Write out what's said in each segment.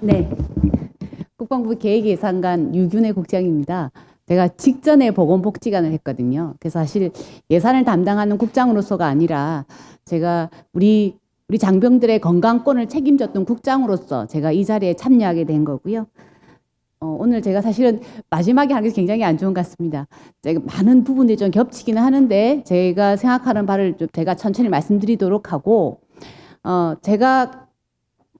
네. 국방부 계획예산관 유균의 국장입니다. 제가 직전에 보건복지관을 했거든요. 그래서 사실 예산을 담당하는 국장으로서가 아니라 제가 우리 우리 장병들의 건강권을 책임졌던 국장으로서 제가 이 자리에 참여하게 된 거고요. 어, 오늘 제가 사실은 마지막에 하는 게 굉장히 안 좋은 것 같습니다. 제가 많은 부분들이 좀 겹치기는 하는데 제가 생각하는 바를 좀 제가 천천히 말씀드리도록 하고 어, 제가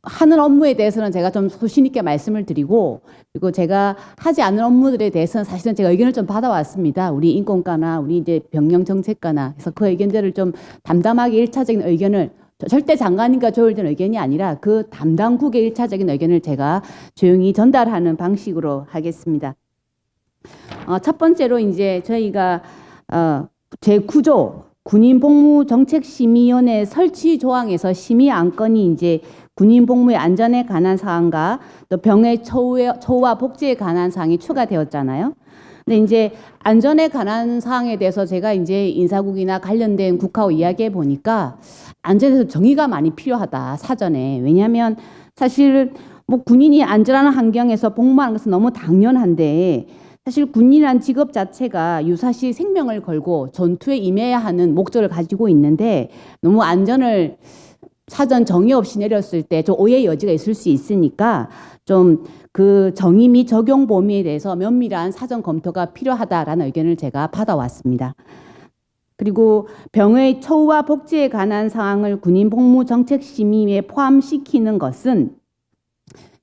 하는 업무에 대해서는 제가 좀 소신 있게 말씀을 드리고 그리고 제가 하지 않는 업무들에 대해서는 사실은 제가 의견을 좀 받아왔습니다. 우리 인권과나 우리 이제 병영 정책과나 그래서 그 의견들을 좀 담담하게 일차적인 의견을 저- 절대 장관님과 조율된 의견이 아니라 그 담당국의 일차적인 의견을 제가 조용히 전달하는 방식으로 하겠습니다. 어, 첫 번째로 이제 저희가 어, 제 9조 군인 복무 정책 심의위원회 설치 조항에서 심의 안건이 이제 군인 복무의 안전에 관한 사항과 또 병의 처우에, 처우와 복지에 관한 사항이 추가되었잖아요. 근데 이제 안전에 관한 사항에 대해서 제가 이제 인사국이나 관련된 국가와 이야기해 보니까 안전에서 정의가 많이 필요하다 사전에 왜냐하면 사실 뭐 군인이 안전한 환경에서 복무하는 것은 너무 당연한데 사실 군인이란 직업 자체가 유사시 생명을 걸고 전투에 임해야 하는 목적을 가지고 있는데 너무 안전을 사전 정의 없이 내렸을 때 좀 오해 여지가 있을 수 있으니까 좀 그 정의 및 적용 범위에 대해서 면밀한 사전 검토가 필요하다라는 의견을 제가 받아왔습니다. 그리고 병의 처우와 복지에 관한 사항을 군인 복무 정책 심의에 포함시키는 것은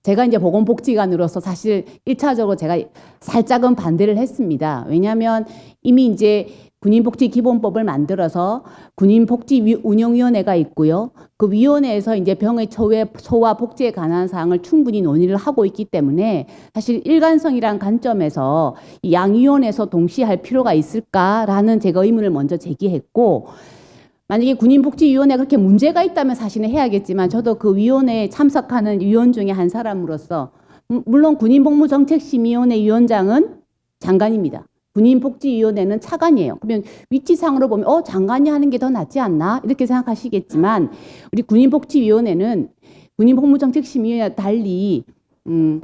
제가 이제 보건복지관으로서 사실 일차적으로 제가 살짝은 반대를 했습니다. 왜냐하면 이미 이제 군인복지기본법을 만들어서 군인복지 운영위원회가 있고요. 그 위원회에서 이제 병의 처우에 처우와 복지에 관한 사항을 충분히 논의를 하고 있기 때문에 사실 일관성이란 관점에서 이 양위원회에서 동시에 할 필요가 있을까라는 제가 의문을 먼저 제기했고 만약에 군인복지위원회가 그렇게 문제가 있다면 사실은 해야겠지만 저도 그 위원회에 참석하는 위원 중에 한 사람으로서 음, 물론 군인복무정책심의위원회 위원장은 장관입니다. 군인복지위원회는 차관이에요. 그러면 위치상으로 보면 어 장관이 하는 게 더 낫지 않나 이렇게 생각하시겠지만 우리 군인복지위원회는 군인복무정책심의위와 달리 음,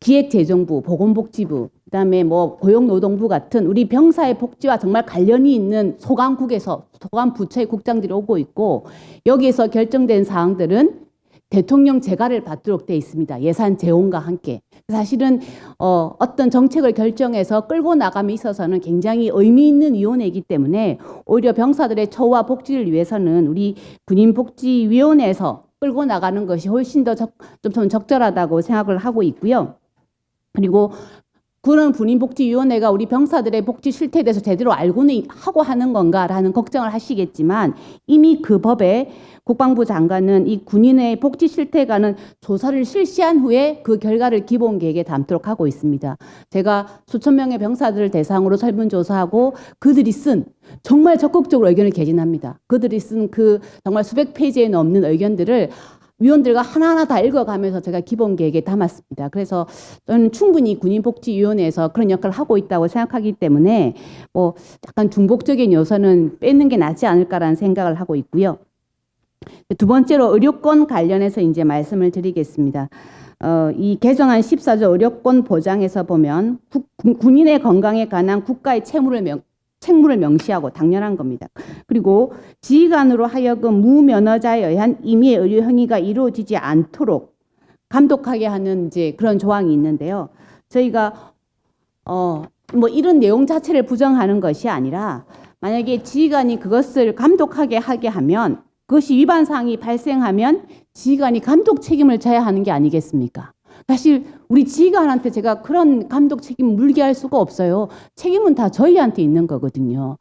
기획재정부, 보건복지부, 그다음에 뭐 고용노동부 같은 우리 병사의 복지와 정말 관련이 있는 소관국에서 소관 부처의 국장들이 오고 있고 여기에서 결정된 사항들은 대통령 재가를 받도록 돼 있습니다. 예산 재원과 함께. 사실은 어, 어떤 정책을 결정해서 끌고 나감에 있어서는 굉장히 의미 있는 위원회이기 때문에 오히려 병사들의 처우와 복지를 위해서는 우리 군인복지위원회에서 끌고 나가는 것이 훨씬 더 적, 좀 적절하다고 생각을 하고 있고요. 그리고 그런 군인복지위원회가 우리 병사들의 복지 실태에 대해서 제대로 알고는 하고 하는 건가라는 걱정을 하시겠지만 이미 그 법에 국방부 장관은 이 군인의 복지 실태가는 조사를 실시한 후에 그 결과를 기본 계획에 담도록 하고 있습니다. 제가 수천 명의 병사들을 대상으로 설문조사하고 그들이 쓴 정말 적극적으로 의견을 개진합니다. 그들이 쓴 그 정말 수백 페이지에 넘는 의견들을 위원들과 하나하나 다 읽어가면서 제가 기본 계획에 담았습니다. 그래서 저는 충분히 군인복지위원회에서 그런 역할을 하고 있다고 생각하기 때문에 뭐 약간 중복적인 요소는 빼는 게 낫지 않을까라는 생각을 하고 있고요. 두 번째로 의료권 관련해서 이제 말씀을 드리겠습니다. 어, 이 개정안 14조 의료권 보장에서 보면 국- 군- 군인의 건강에 관한 국가의 채무를 명, 책무를 명시하고 당연한 겁니다. 그리고 지휘관으로 하여금 무면허자에 의한 임의의 의료 행위가 이루어지지 않도록 감독하게 하는 이제 그런 조항이 있는데요. 저희가 어 뭐 이런 내용 자체를 부정하는 것이 아니라 만약에 지휘관이 그것을 감독하게 하게 하면 그것이 위반 사항이 발생하면 지휘관이 감독 책임을 져야 하는 게 아니겠습니까? 사실 우리 지휘관한테 제가 그런 감독 책임을 물게 할 수가 없어요. 책임은 다 저희한테 있는 거거든요.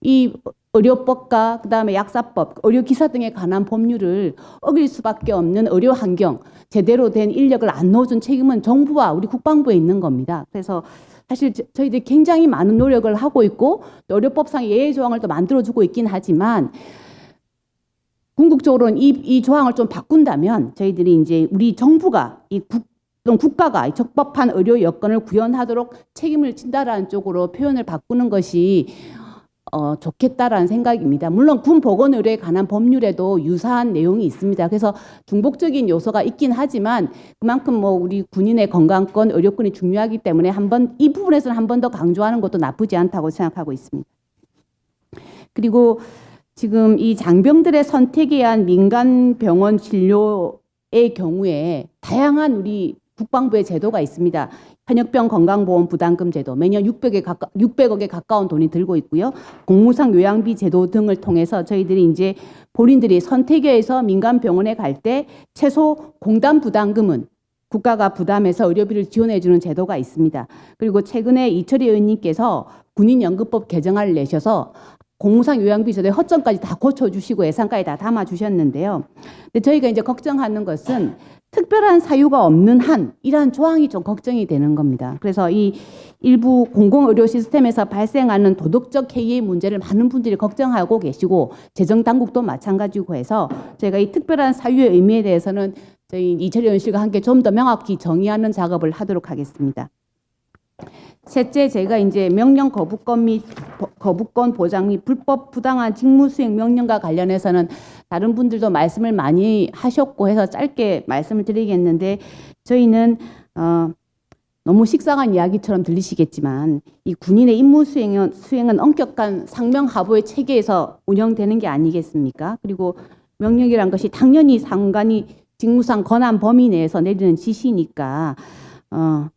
이 의료법과 그다음에 약사법, 의료기사 등에 관한 법률을 어길 수밖에 없는 의료 환경, 제대로 된 인력을 안 넣어준 책임은 정부와 우리 국방부에 있는 겁니다. 그래서 사실 저- 저희들이 굉장히 많은 노력을 하고 있고 또 의료법상 예외 조항을 또 만들어주고 있긴 하지만 궁극적으로는 이, 이 조항을 좀 바꾼다면 저희들이 이제 우리 정부가 이 국, 또는 국가가 이 적법한 의료 여건을 구현하도록 책임을 진다라는 쪽으로 표현을 바꾸는 것이 어, 좋겠다라는 생각입니다. 물론 군 보건 의료에 관한 법률에도 유사한 내용이 있습니다. 그래서 중복적인 요소가 있긴 하지만 그만큼 뭐 우리 군인의 건강권, 의료권이 중요하기 때문에 한번 이 부분에서는 한 번 더 강조하는 것도 나쁘지 않다고 생각하고 있습니다. 그리고 지금 이 장병들의 선택에 의한 민간 병원 진료의 경우에 다양한 우리 국방부의 제도가 있습니다. 현역병 건강보험 부담금 제도 매년 600에 가까, 600억에 가까운 돈이 들고 있고요. 공무상 요양비 제도 등을 통해서 저희들이 이제 본인들이 선택에 의해서 민간 병원에 갈 때 최소 공단 부담금은 국가가 부담해서 의료비를 지원해 주는 제도가 있습니다. 그리고 최근에 이철희 의원님께서 군인연금법 개정안을 내셔서 공무상 요양비 제도의 허점까지 다 고쳐주시고 예산까지 다 담아주셨는데요. 근데 저희가 이제 걱정하는 것은 특별한 사유가 없는 한 이러한 조항이 좀 걱정이 되는 겁니다. 그래서 이 일부 공공의료 시스템에서 발생하는 도덕적 해이의 문제를 많은 분들이 걱정하고 계시고 재정 당국도 마찬가지고 해서 저희가 이 특별한 사유의 의미에 대해서는 저희 이철희 의원실과 함께 좀 더 명확히 정의하는 작업을 하도록 하겠습니다. 셋째, 제가 이제 명령 거부권 및 버- 거부권 보장 및 불법 부당한 직무 수행 명령과 관련해서는 다른 분들도 말씀을 많이 하셨고 해서 짧게 말씀을 드리겠는데 저희는 어, 너무 식상한 이야기처럼 들리시겠지만 이 군인의 임무 수행은, 수행은 엄격한 상명하부의 체계에서 운영되는 게 아니겠습니까? 그리고 명령이란 것이 당연히 상관이 직무상 권한 범위 내에서 내리는 지시니까 어,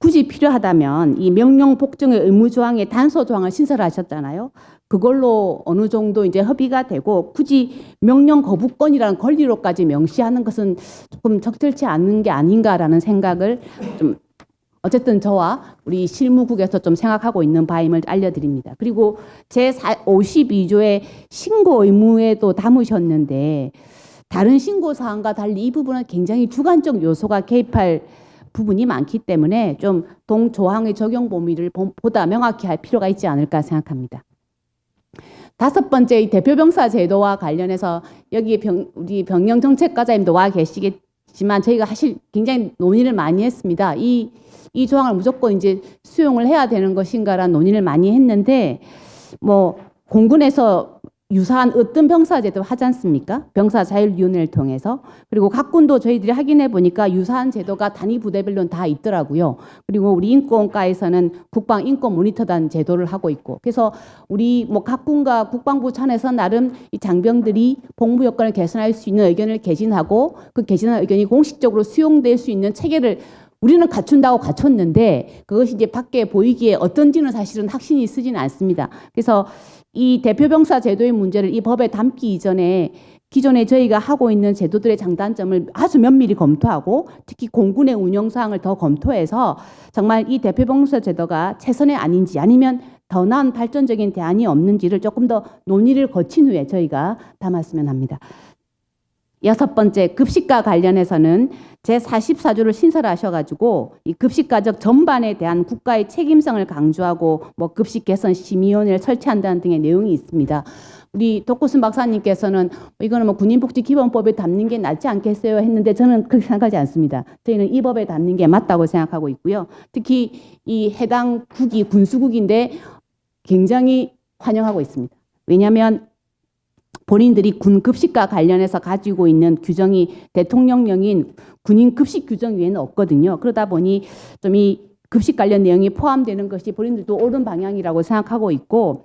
굳이 필요하다면 이 명령 복종의 의무 조항의 단서 조항을 신설하셨잖아요. 그걸로 어느 정도 이제 협의가 되고 굳이 명령 거부권이라는 권리로까지 명시하는 것은 조금 적절치 않은 게 아닌가라는 생각을 좀 어쨌든 저와 우리 실무국에서 좀 생각하고 있는 바임을 알려드립니다. 그리고 제 52조의 신고 의무에도 담으셨는데 다른 신고 사항과 달리 이 부분은 굉장히 주관적 요소가 개입할 부분이 많기 때문에 좀 동조항의 적용 범위를 보- 보다 명확히 할 필요가 있지 않을까 생각합니다. 다섯 번째 이 대표병사 제도와 관련해서 여기 병, 우리 병영 정책과장님도 와 계시겠지만 저희가 사실 굉장히 논의를 많이 했습니다. 이, 이 조항을 무조건 이제 수용을 해야 되는 것인가라는 논의를 많이 했는데 뭐 공군에서 유사한 어떤 병사제도 하지 않습니까? 병사 자율위원회를 통해서 그리고 각 군도 저희들이 확인해 보니까 유사한 제도가 단위 부대별로는 다 있더라고요. 그리고 우리 인권과에서는 국방 인권 모니터단 제도를 하고 있고 그래서 우리 뭐 각 군과 국방부 차원에서 나름 이 장병들이 복무 여건을 개선할 수 있는 의견을 개진하고 그 개진한 의견이 공식적으로 수용될 수 있는 체계를 우리는 갖춘다고 갖췄는데 그것이 이제 밖에 보이기에 어떤지는 사실은 확신이 쓰지는 않습니다. 그래서 이 대표병사 제도의 문제를 이 법에 담기 이전에 기존에 저희가 하고 있는 제도들의 장단점을 아주 면밀히 검토하고 특히 공군의 운영 사항을 더 검토해서 정말 이 대표병사 제도가 최선의 아닌지 아니면 더 나은 발전적인 대안이 없는지를 조금 더 논의를 거친 후에 저희가 담았으면 합니다. 여섯 번째 급식과 관련해서는 제 44조를 신설하셔가지고 이 급식 가족 전반에 대한 국가의 책임성을 강조하고 뭐 급식 개선 심의위원회를 설치한다는 등의 내용이 있습니다. 우리 독구순 박사님께서는 이거는 뭐 군인복지 기본법에 담는 게 낫지 않겠어요 했는데 저는 그렇게 생각하지 않습니다. 저희는 이 법에 담는 게 맞다고 생각하고 있고요. 특히 이 해당 국이 군수국인데 굉장히 환영하고 있습니다. 왜냐하면 본인들이 군 급식과 관련해서 가지고 있는 규정이 대통령령인 군인 급식 규정 외에는 없거든요. 그러다 보니 좀 이 급식 관련 내용이 포함되는 것이 본인들도 옳은 방향이라고 생각하고 있고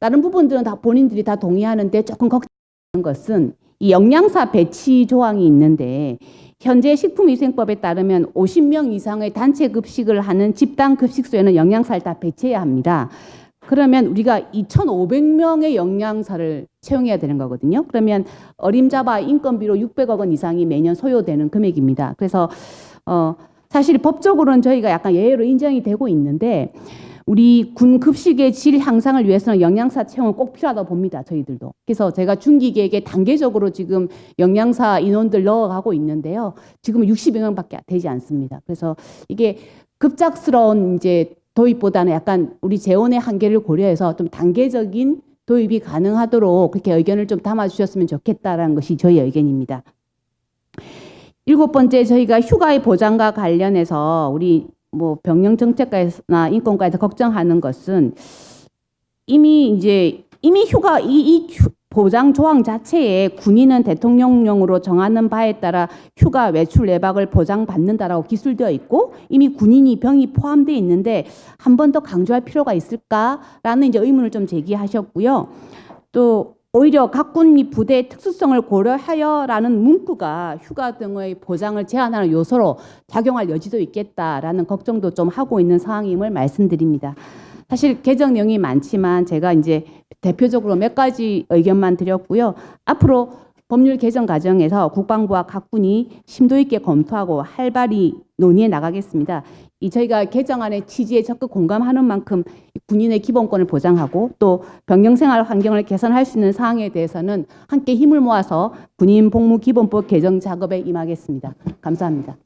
다른 부분들은 다 본인들이 다 동의하는데 조금 걱정하는 것은 이 영양사 배치 조항이 있는데 현재 식품위생법에 따르면 50명 이상의 단체 급식을 하는 집단 급식소에는 영양사를 다 배치해야 합니다. 그러면 우리가 2,500명의 영양사를 채용해야 되는 거거든요. 그러면 어림잡아 인건비로 600억 원 이상이 매년 소요되는 금액입니다. 그래서 어 사실 법적으로는 저희가 약간 예외로 인정이 되고 있는데 우리 군 급식의 질 향상을 위해서는 영양사 채용은 꼭 필요하다고 봅니다. 저희들도. 그래서 제가 중기 계획에 단계적으로 지금 영양사 인원들 넣어가고 있는데요. 지금 60여 명밖에 되지 않습니다. 그래서 이게 급작스러운 이제 도입보다는 약간 우리 재원의 한계를 고려해서 좀 단계적인 도입이 가능하도록 그렇게 의견을 좀 담아주셨으면 좋겠다라는 것이 저희 의견입니다. 일곱 번째 저희가 휴가의 보장과 관련해서 우리 뭐 병영 정책과나 인권과에서 걱정하는 것은 이미 이제 이미 휴가 이, 이 휴- 보장 조항 자체에 군인은 대통령령으로 정하는 바에 따라 휴가 외출 내박을 보장받는다라고 기술되어 있고 이미 군인이 병이 포함되어 있는데 한 번 더 강조할 필요가 있을까라는 이제 의문을 좀 제기하셨고요. 또 오히려 각 군이 부대의 특수성을 고려하여라는 문구가 휴가 등의 보장을 제한하는 요소로 작용할 여지도 있겠다라는 걱정도 좀 하고 있는 상황임을 말씀드립니다. 사실 개정 내용이 많지만 제가 이제 대표적으로 몇 가지 의견만 드렸고요. 앞으로 법률 개정 과정에서 국방부와 각 군이 심도 있게 검토하고 활발히 논의해 나가겠습니다. 이 저희가 개정안의 취지에 적극 공감하는 만큼 군인의 기본권을 보장하고 또 병영 생활 환경을 개선할 수 있는 사항에 대해서는 함께 힘을 모아서 군인 복무 기본법 개정 작업에 임하겠습니다. 감사합니다.